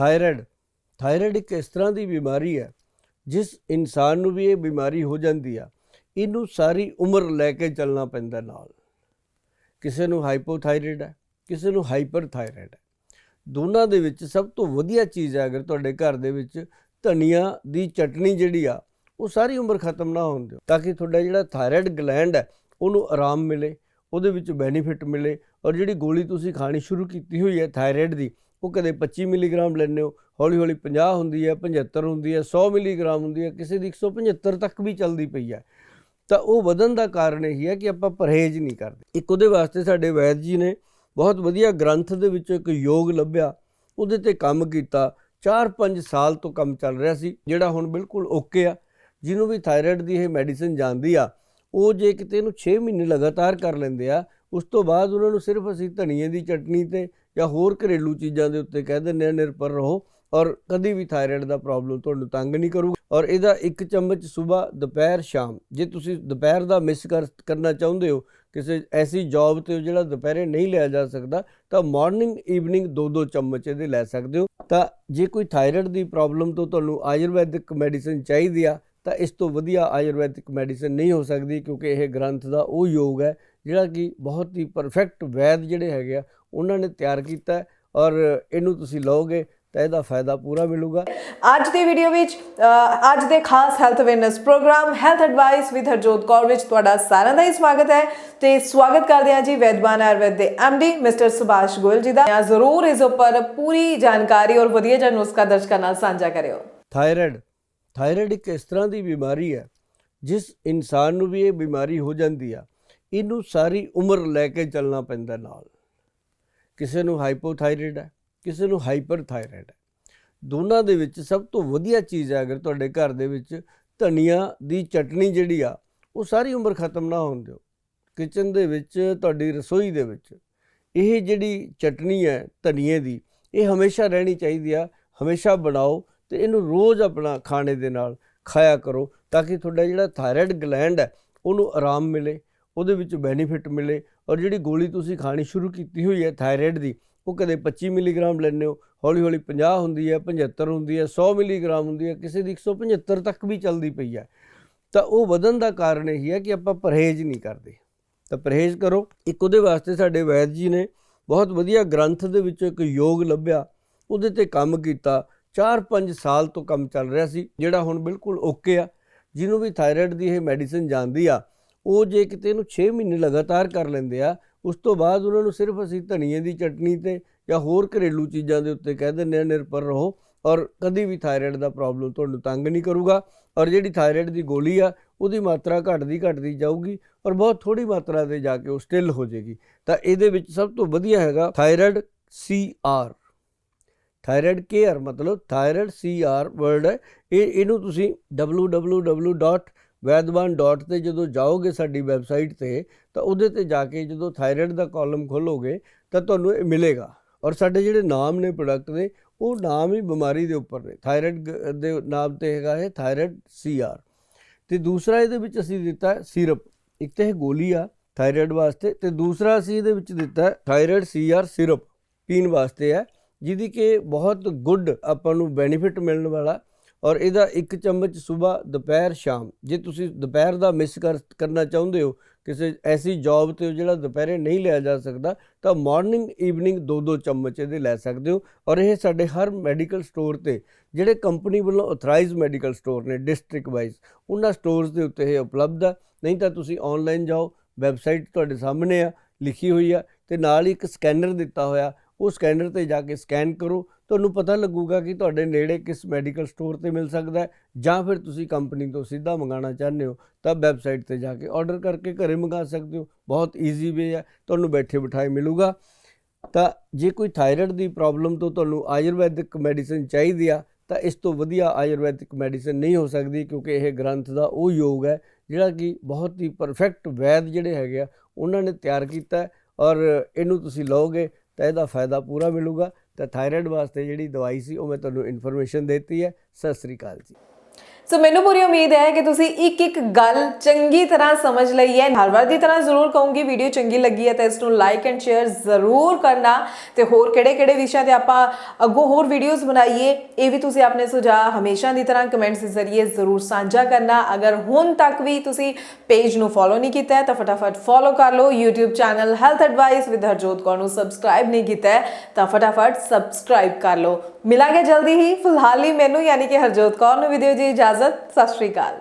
Thyroid. Thyroid ਇੱਕ ਇਸ ਤਰ੍ਹਾਂ ਦੀ ਬਿਮਾਰੀ ਹੈ, ਜਿਸ ਇਨਸਾਨ ਨੂੰ ਵੀ ਇਹ ਬਿਮਾਰੀ ਹੋ ਜਾਂਦੀ ਆ। ਇਹਨੂੰ ਸਾਰੀ ਉਮਰ ਲੈ ਕੇ ਚੱਲਣਾ ਪੈਂਦਾ ਨਾਲ। ਕਿਸੇ ਨੂੰ ਹਾਈਪੋਥਾਇਰਾਇਡ ਹੈ, ਕਿਸੇ ਨੂੰ ਹਾਈਪਰਥਾਇਰਾਇਡ ਹੈ। ਦੋਨਾਂ ਦੇ ਵਿੱਚ ਸਭ ਤੋਂ ਵਧੀਆ ਚੀਜ਼ ਹੈ, ਅਗਰ ਤੁਹਾਡੇ ਘਰ ਦੇ ਵਿੱਚ ਧਨੀਆ ਦੀ ਚਟਣੀ ਜਿਹੜੀ ਆ, ਉਹ ਸਾਰੀ ਉਮਰ ਖਤਮ ਨਾ ਹੋਣ ਦਿਓ, ਤਾਂ ਕਿ ਤੁਹਾਡਾ ਜਿਹੜਾ ਥਾਇਰਾਇਡ ਗਲੈਂਡ ਹੈ, ਉਹਨੂੰ ਆਰਾਮ ਮਿਲੇ, ਉਹਦੇ ਵਿੱਚ ਬੈਨੀਫਿਟ ਮਿਲੇ। ਔਰ ਜਿਹੜੀ ਗੋਲੀ ਤੁਸੀਂ ਖਾਣੀ ਸ਼ੁਰੂ ਕੀਤੀ ਹੋਈ ਹੈ ਥਾਇਰਾਇਡ ਦੀ ਉਹ ਕਦੇ 25 ਮਿਲੀਗ੍ਰਾਮ ਲੈਂਦੇ ਹੋ, ਹੌਲੀ ਹੌਲੀ 50 ਹੁੰਦੀ ਹੈ 75 ਹੁੰਦੀ ਹੈ 100 ਮਿਲੀਗ੍ਰਾਮ ਹੁੰਦੀ ਹੈ, ਕਿਸੇ ਦੀ 175 ਤੱਕ ਵੀ ਚੱਲਦੀ ਪਈ ਹੈ। ਤਾਂ ਉਹ ਵਧਣ ਦਾ ਕਾਰਨ ਇਹੀ ਹੈ ਕਿ ਆਪਾਂ ਪਰਹੇਜ਼ ਨਹੀਂ ਕਰਦੇ। ਇੱਕ ਉਹਦੇ ਵਾਸਤੇ ਸਾਡੇ ਵੈਦ ਜੀ ਨੇ ਬਹੁਤ ਵਧੀਆ ਗ੍ਰੰਥ ਦੇ ਵਿੱਚੋਂ ਇੱਕ ਯੋਗ ਲੱਭਿਆ। ਉਹਦੇ ਤੇ ਕੰਮ ਕੀਤਾ। 4-5 ਸਾਲ ਤੋਂ ਕੰਮ ਚੱਲ ਰਿਹਾ ਸੀ, ਜਿਹੜਾ ਹੁਣ ਬਿਲਕੁਲ ਓਕੇ ਆ। ਜਿਹਨੂੰ ਵੀ ਥਾਇਰਾਇਡ ਦੀ ਇਹ ਮੈਡੀਸਿਨ ਜਾਂਦੀ ਆ, ਉਹ ਜੇ ਕਿਤੇ ਇਹਨੂੰ 6 ਮਹੀਨੇ ਲਗਾਤਾਰ ਕਰ ਲੈਂਦੇ ਆ, ਉਸ ਤੋਂ ਬਾਅਦ ਉਹਨਾਂ ਨੂੰ ਸਿਰਫ ਅਸੀਂ ਧਨੀਏ ਦੀ ਚਟਨੀ ਤੇ ਜਾਂ ਹੋਰ ਘਰੇਲੂ ਚੀਜ਼ਾਂ ਦੇ ਉੱਤੇ ਕਹਿ ਦਿੰਦੇ ਆ, ਨਿਰਭਰ ਰਹੋ ਔਰ ਕਦੀ ਵੀ ਥਾਇਰਾਇਡ ਦਾ ਪ੍ਰੋਬਲਮ ਤੁਹਾਨੂੰ ਤੰਗ ਨਹੀਂ ਕਰੂਗਾ। ਔਰ ਇਹਦਾ ਇੱਕ ਚਮਚ ਸਵੇਰ, ਦੁਪਹਿਰ, ਸ਼ਾਮ। ਜੇ ਤੁਸੀਂ ਦੁਪਹਿਰ ਦਾ ਮਿਸ ਕਰ, ਕਰਨਾ ਚਾਹੁੰਦੇ ਹੋ, ਕਿਸੇ ਐਸੀ ਜੌਬ ਤੇ ਜਿਹੜਾ ਦੁਪਹਿਰੇ ਨਹੀਂ ਲਿਆ ਜਾ ਸਕਦਾ, ਤਾਂ ਮਾਰਨਿੰਗ ਈਵਨਿੰਗ ਦੋ ਦੋ ਚਮਚ ਇਹਦੇ ਲੈ ਸਕਦੇ ਹੋ। ਤਾਂ ਜੇ ਕੋਈ ਥਾਇਰਾਇਡ ਦੀ ਪ੍ਰੋਬਲਮ ਤੋਂ ਤੁਹਾਨੂੰ ਆਯੁਰਵੈਦਿਕ ਮੈਡੀਸਿਨ ਚਾਹੀਦੀ ਆ, ਤਾਂ ਇਸ ਤੋਂ ਵਧੀਆ ਆਯੁਰਵੈਦਿਕ ਮੈਡੀਸਿਨ ਨਹੀਂ ਹੋ ਸਕਦੀ, ਕਿਉਂਕਿ ਇਹ ਗ੍ਰੰਥ ਦਾ ਉਹ ਯੋਗ ਹੈ, ਜਿਹੜਾ ਕਿ ਬਹੁਤ ਹੀ ਪਰਫੈਕਟ ਵੈਦ ਜਿਹੜੇ ਹੈਗੇ ਆ ਉਹਨਾਂ ਨੇ ਤਿਆਰ ਕੀਤਾ ਔਰ ਇਹਨੂੰ ਤੁਸੀਂ ਲਓਗੇ ਤਾਂ ਇਹਦਾ ਫਾਇਦਾ ਪੂਰਾ ਮਿਲੂਗਾ। ਅੱਜ ਦੀ ਵੀਡੀਓ ਵਿੱਚ ਅੱਜ ਦੇ ਖਾਸ health awareness program health advice with Harjot Kaur ਵਿੱਚ ਤੁਹਾਡਾ ਸਾਰਿਆਂ ਦਾ ਹੀ ਸਵਾਗਤ ਹੈ। ਤੇ ਸਵਾਗਤ ਕਰਦੇ ਹਾਂ ਜੀ ਵੈਦਵਾਨ ਆਯੁਰਵੈਦ ਦੇ ਐਮਡੀ ਮਿਸਟਰ ਸੁਭਾਸ਼ ਗੋਇਲ ਜੀ ਦਾ। ਜ਼ਰੂਰ ਇਸ ਉੱਪਰ ਪੂਰੀ ਜਾਣਕਾਰੀ ਔਰ ਵਧੀਆ ਜਿਹਾ ਨੁਸਖਾ ਦਰਸ਼ਕਾਂ ਨਾਲ ਸਾਂਝਾ ਕਰਿਓ। ਥਾਇਰਾਇਡ ਥਾਇਰਾਇਡ ਇੱਕ ਇਸ ਤਰ੍ਹਾਂ ਦੀ ਬਿਮਾਰੀ ਹੈ ਜਿਸ ਇਨਸਾਨ ਨੂੰ ਵੀ ਇਹ ਬਿਮਾਰੀ ਹੋ ਜਾਂਦੀ ਆ। ਇਹਨੂੰ ਸਾਰੀ ਉਮਰ ਲੈ ਕੇ ਚੱਲਣਾ ਪੈਂਦਾ ਨਾਲ। ਕਿਸੇ ਨੂੰ ਹਾਈਪੋਥਾਇਰਾਇਡ ਹੈ, ਕਿਸੇ ਨੂੰ ਹਾਈਪਰਥਾਇਰਾਇਡ ਹੈ। ਦੋਨਾਂ ਦੇ ਵਿੱਚ ਸਭ ਤੋਂ ਵਧੀਆ ਚੀਜ਼ ਹੈ, ਅਗਰ ਤੁਹਾਡੇ ਘਰ ਦੇ ਵਿੱਚ ਧਨੀਆ ਦੀ ਚਟਨੀ ਜਿਹੜੀ ਆ, ਉਹ ਸਾਰੀ ਉਮਰ ਖਤਮ ਨਾ ਹੋਣ ਦਿਓ। ਕਿਚਨ ਦੇ ਵਿੱਚ, ਤੁਹਾਡੀ ਰਸੋਈ ਦੇ ਵਿੱਚ, ਇਹ ਜਿਹੜੀ ਚਟਨੀ ਹੈ ਧਨੀਏ ਦੀ, ਇਹ ਹਮੇਸ਼ਾ ਰਹਿਣੀ ਚਾਹੀਦੀ ਆ, ਹਮੇਸ਼ਾ ਬਣਾਓ ਤੇ ਇਹਨੂੰ ਰੋਜ਼ ਆਪਣਾ ਖਾਣੇ ਦੇ ਨਾਲ ਖਾਇਆ ਕਰੋ, ਤਾਂ ਕਿ ਤੁਹਾਡਾ ਜਿਹੜਾ ਥਾਇਰਾਇਡ ਗਲੈਂਡ ਹੈ, ਉਹਨੂੰ ਆਰਾਮ ਮਿਲੇ। ਉਹਦੇ ਵਿੱਚ ਬੈਨੀਫਿਟ ਮਿਲੇ ਔਰ ਜਿਹੜੀ ਗੋਲੀ ਤੁਸੀਂ ਖਾਣੀ ਸ਼ੁਰੂ ਕੀਤੀ ਹੋਈ ਹੈ ਥਾਇਰਾਇਡ ਦੀ, ਉਹ ਕਦੇ 25 ਮਿਲੀਗ੍ਰਾਮ ਲੈਂਦੇ ਹੋ, ਹੌਲੀ ਹੌਲੀ 50 ਹੁੰਦੀ ਹੈ 75 ਹੁੰਦੀ ਹੈ 100 ਮਿਲੀਗ੍ਰਾਮ ਹੁੰਦੀ ਹੈ, ਕਿਸੇ ਦੀ 175 ਤੱਕ ਵੀ ਚੱਲਦੀ ਪਈ ਹੈ। ਤਾਂ ਉਹ ਵਧਣ ਦਾ ਕਾਰਨ ਇਹੀ ਹੈ ਕਿ ਆਪਾਂ ਪਰਹੇਜ਼ ਨਹੀਂ ਕਰਦੇ। ਤਾਂ ਪਰਹੇਜ਼ ਕਰੋ। ਇੱਕ ਉਹਦੇ ਵਾਸਤੇ ਸਾਡੇ ਵੈਦ ਜੀ ਨੇ ਬਹੁਤ ਵਧੀਆ ਗ੍ਰੰਥ ਦੇ ਵਿੱਚੋਂ ਇੱਕ ਯੋਗ ਲੱਭਿਆ। ਉਹਦੇ ਤੇ ਕੰਮ ਕੀਤਾ। 4-5 ਸਾਲ ਤੋਂ ਕੰਮ ਚੱਲ ਰਿਹਾ ਸੀ, ਜਿਹੜਾ ਹੁਣ ਬਿਲਕੁਲ ਓਕੇ ਆ। ਜਿਹਨੂੰ ਵੀ ਥਾਇਰਾਇਡ ਦੀ ਇਹ ਮੈਡੀਸਿਨ ਜਾਂਦੀ ਆ ਉਹ ਜੇ ਕਿਤੇ ਇਹਨੂੰ 6 ਮਹੀਨੇ ਲਗਾਤਾਰ ਕਰ ਲੈਂਦੇ ਆ, ਉਸ ਤੋਂ ਬਾਅਦ ਉਹਨਾਂ ਨੂੰ ਸਿਰਫ ਅਸੀਂ ਧਨੀਏ ਦੀ ਚਟਨੀ ਤੇ ਜਾਂ ਹੋਰ ਘਰੇਲੂ ਚੀਜ਼ਾਂ ਦੇ ਉੱਤੇ ਕਹਿ ਦਿੰਦੇ ਆ, ਨਿਰਭਰ ਰਹੋ ਔਰ ਕਦੀ ਵੀ ਥਾਇਰਾਇਡ ਦਾ ਪ੍ਰੋਬਲਮ ਤੁਹਾਨੂੰ ਤੰਗ ਨਹੀਂ ਕਰੂਗਾ ਔਰ ਜਿਹੜੀ ਥਾਇਰਾਇਡ ਦੀ ਗੋਲੀ ਆ, ਉਹਦੀ ਮਾਤਰਾ ਘਟਦੀ ਘਟਦੀ ਜਾਊਗੀ ਔਰ ਬਹੁਤ ਥੋੜੀ ਮਾਤਰਾ ਤੇ ਜਾ ਕੇ ਉਹ ਸਟਿਲ ਹੋ ਜਾਏਗੀ। ਤਾਂ ਇਹਦੇ ਵਿੱਚ ਸਭ ਤੋਂ ਵਧੀਆ ਹੈਗਾ thyroid C R. Thyroid care ਮਤਲਬ ਥਾਇਰਾਇਡ ਸੀ ਆਰ ਵਰਡ ਹੈ। ਇਹ, ਇਹਨੂੰ ਤੁਸੀਂ ਵੈਦਵਾਨ www.vaidwan.te ਤੇ ਜਦੋਂ ਜਾਓਗੇ ਸਾਡੀ ਵੈਬਸਾਈਟ ਤੇ, ਤਾਂ ਉਹਦੇ ਤੇ ਜਾ ਕੇ ਜਦੋਂ ਥਾਇਰਾਇਡ ਦਾ ਕਾਲਮ ਖੋਲੋਗੇ, ਤਾਂ ਤੁਹਾਨੂੰ ਇਹ ਮਿਲੇਗਾ। ਔਰ ਸਾਡੇ ਜਿਹੜੇ ਨਾਮ ਨੇ ਪ੍ਰੋਡਕਟ ਦੇ ਉਹ ਨਾਮ ਹੀ ਬਿਮਾਰੀ ਦੇ ਉੱਪਰ ਨੇ। ਥਾਇਰਾਇਡ ਦੇ ਨਾਮ ਤੇ ਹੈਗਾ ਹੈ ਥਾਇਰਾਇਡ ਸੀ ਆਰ ਤੇ ਦੂਸਰਾ ਇਹਦੇ ਵਿੱਚ ਅਸੀਂ ਦਿੱਤਾ ਹੈ ਸਿਰਪ। ਇੱਕ ਤਾਂ ਇਹ ਗੋਲੀ ਆ ਥਾਇਰਾਇਡ ਵਾਸਤੇ, ਤੇ ਦੂਸਰਾ ਅਸੀਂ ਇਹਦੇ ਵਿੱਚ ਦਿੱਤਾ ਹੈ ਥਾਇਰਾਇਡ ਸੀ ਆਰ ਸਿਰਪ ਪੀਣ ਵਾਸਤੇ ਹੈ, ਜਿਹਦੀ ਕਿ ਬਹੁਤ ਗੁੱਡ ਆਪਾਂ ਨੂੰ ਬੈਨੀਫਿਟ ਮਿਲਣ ਵਾਲਾ ਔਰ ਇਹਦਾ ਇੱਕ ਚਮਚ ਸਵੇਰ, ਦੁਪਹਿਰ, ਸ਼ਾਮ। ਜੇ ਤੁਸੀਂ ਦੁਪਹਿਰ ਦਾ ਮਿਸ ਕਰ, ਕਰਨਾ ਚਾਹੁੰਦੇ ਹੋ, ਕਿਸੇ ਐਸੀ ਜੌਬ ਤੇ ਜਿਹੜਾ ਦੁਪਹਿਰੇ ਨਹੀਂ ਲਿਆ ਜਾ ਸਕਦਾ, ਤਾਂ ਮਾਰਨਿੰਗ ਈਵਨਿੰਗ ਦੋ ਦੋ ਚਮਚ ਇਹਦੇ ਲੈ ਸਕਦੇ ਹੋ। ਔਰ ਇਹ ਸਾਡੇ ਹਰ ਮੈਡੀਕਲ ਸਟੋਰ ਤੇ, ਜਿਹੜੇ ਕੰਪਨੀ ਵੱਲੋਂ ਅਥਰਾਈਜ਼ਡ ਮੈਡੀਕਲ ਸਟੋਰ ਨੇ ਡਿਸਟ੍ਰਿਕਟ ਵਾਈਜ਼ ਉਹਨਾਂ ਸਟੋਰਸ ਦੇ ਉੱਤੇ ਇਹ ਉਪਲਬਧ ਹੈ ਨਹੀਂ ਤਾਂ ਤੁਸੀਂ ਆਨਲਾਈਨ ਜਾਓ ਵੈਬਸਾਈਟ ਤੁਹਾਡੇ ਸਾਹਮਣੇ ਆ, ਲਿਖੀ ਹੋਈ ਆ, ਤੇ ਨਾਲ ਹੀ ਇੱਕ ਸਕੈਨਰ ਦਿੱਤਾ ਹੋਇਆ ਉਹ ਸਕੈਨਰ ਤੇ ਜਾ ਕੇ ਸਕੈਨ ਕਰੋ। ਤੁਹਾਨੂੰ ਪਤਾ ਲੱਗੂਗਾ ਕਿ ਤੁਹਾਡੇ ਨੇੜੇ ਕਿਸ ਮੈਡੀਕਲ ਸਟੋਰ ਤੇ ਮਿਲ ਸਕਦਾ ਹੈ ਜਾਂ ਫਿਰ ਤੁਸੀਂ ਕੰਪਨੀ ਤੋਂ ਸਿੱਧਾ ਮੰਗਾਉਣਾ ਚਾਹੁੰਦੇ ਹੋ, ਤਾਂ ਵੈਬਸਾਈਟ ਤੇ ਜਾ ਕੇ ਆਰਡਰ ਕਰਕੇ ਘਰੇ ਮੰਗਾ ਸਕਦੇ ਹੋ। ਬਹੁਤ ਈਜ਼ੀ ਵੇ ਹੈ, ਤੁਹਾਨੂੰ ਬੈਠੇ ਬਿਠਾਏ ਮਿਲੂਗਾ। ਤਾਂ ਜੇ ਕੋਈ ਥਾਇਰਾਇਡ ਦੀ ਪ੍ਰੋਬਲਮ ਤੋਂ ਤੁਹਾਨੂੰ ਆਯੁਰਵੈਦਿਕ ਮੈਡੀਸਿਨ ਚਾਹੀਦੀ ਆ, ਤਾਂ ਇਸ ਤੋਂ ਵਧੀਆ ਆਯੁਰਵੈਦਿਕ ਮੈਡੀਸਿਨ ਨਹੀਂ ਹੋ ਸਕਦੀ ਕਿਉਂਕਿ ਇਹ ਗ੍ਰੰਥ ਦਾ ਉਹ ਯੋਗ ਹੈ, ਜਿਹੜਾ ਕਿ ਬਹੁਤ ਹੀ ਪਰਫੈਕਟ ਵੈਦ ਜਿਹੜੇ ਹੈਗੇ ਆ, ਉਹਨਾਂ ਨੇ ਤਿਆਰ ਕੀਤਾ ਔਰ ਇਹਨੂੰ ਤੁਸੀਂ ਲਓਗੇ ਤਾਂ ਇਹਦਾ ਫਾਇਦਾ ਪੂਰਾ ਮਿਲੂਗਾ। ਤਾਂ ਥਾਇਰਾਇਡ ਵਾਸਤੇ ਜਿਹੜੀ ਦਵਾਈ ਸੀ, ਉਹ ਮੈਂ ਤੁਹਾਨੂੰ ਇਨਫੋਰਮੇਸ਼ਨ ਦਿੱਤੀ ਹੈ। ਸਤਿ ਸ੍ਰੀ ਅਕਾਲ ਜੀ। ਸੋ ਮੈਨੂੰ ਪੂਰੀ ਉਮੀਦ ਹੈ ਕਿ ਤੁਸੀਂ ਇੱਕ ਇੱਕ ਗੱਲ ਚੰਗੀ ਤਰ੍ਹਾਂ ਸਮਝ ਲਈ ਹੈ। ਹਰ ਵਾਰ ਦੀ ਤਰ੍ਹਾਂ ਜ਼ਰੂਰ ਕਹੂੰਗੀ ਵੀਡੀਓ ਚੰਗੀ ਲੱਗੀ ਹੈ ਤਾਂ ਇਸ ਨੂੰ ਲਾਈਕ ਐਂਡ ਸ਼ੇਅਰ ਜ਼ਰੂਰ ਕਰਨਾ। ਤੇ ਹੋਰ ਕਿਹੜੇ-ਕਿਹੜੇ ਵਿਸ਼ਿਆਂ ਤੇ ਆਪਾਂ ਅੱਗੋਂ ਹੋਰ ਵੀਡੀਓਜ਼ ਬਣਾਈਏ, ਇਹ ਵੀ ਤੁਸੀਂ ਆਪਣੇ ਸੁਝਾਅ ਹਮੇਸ਼ਾ ਦੀ ਤਰ੍ਹਾਂ ਕਮੈਂਟਸ ਦੇ ਜ਼ਰੀਏ ਜ਼ਰੂਰ ਸਾਂਝਾ ਕਰਨਾ। ਅਗਰ ਹੁਣ ਤੱਕ ਵੀ ਤੁਸੀਂ ਪੇਜ ਨੂੰ ਫੋਲੋ ਨਹੀਂ ਕੀਤਾ ਹੈ, ਤਾਂ ਫਟਾਫਟ ਫੋਲੋ ਕਰ ਲਓ। YouTube channel health advice with Harjot Kaur ਨੂੰ ਸਬਸਕ੍ਰਾਈਬ ਨਹੀਂ ਕੀਤਾ ਹੈ, ਤਾਂ ਫਟਾਫਟ ਸਬਸਕ੍ਰਾਈਬ ਕਰ ਲਓ। ਮਿਲਾਂਗੇ ਜਲਦੀ ਹੀ। ਫਿਲਹਾਲ ਲਈ ਮੈਨੂੰ ਯਾਨੀ ਕਿ ਹਰਜੋਤ ਕੌਰ ਨੂੰ ਵੀਡੀਓ ਜੀ ਇਜਾਜ਼ਤ। ਸਤਿ ਸ਼੍ਰੀ ਅਕਾਲ।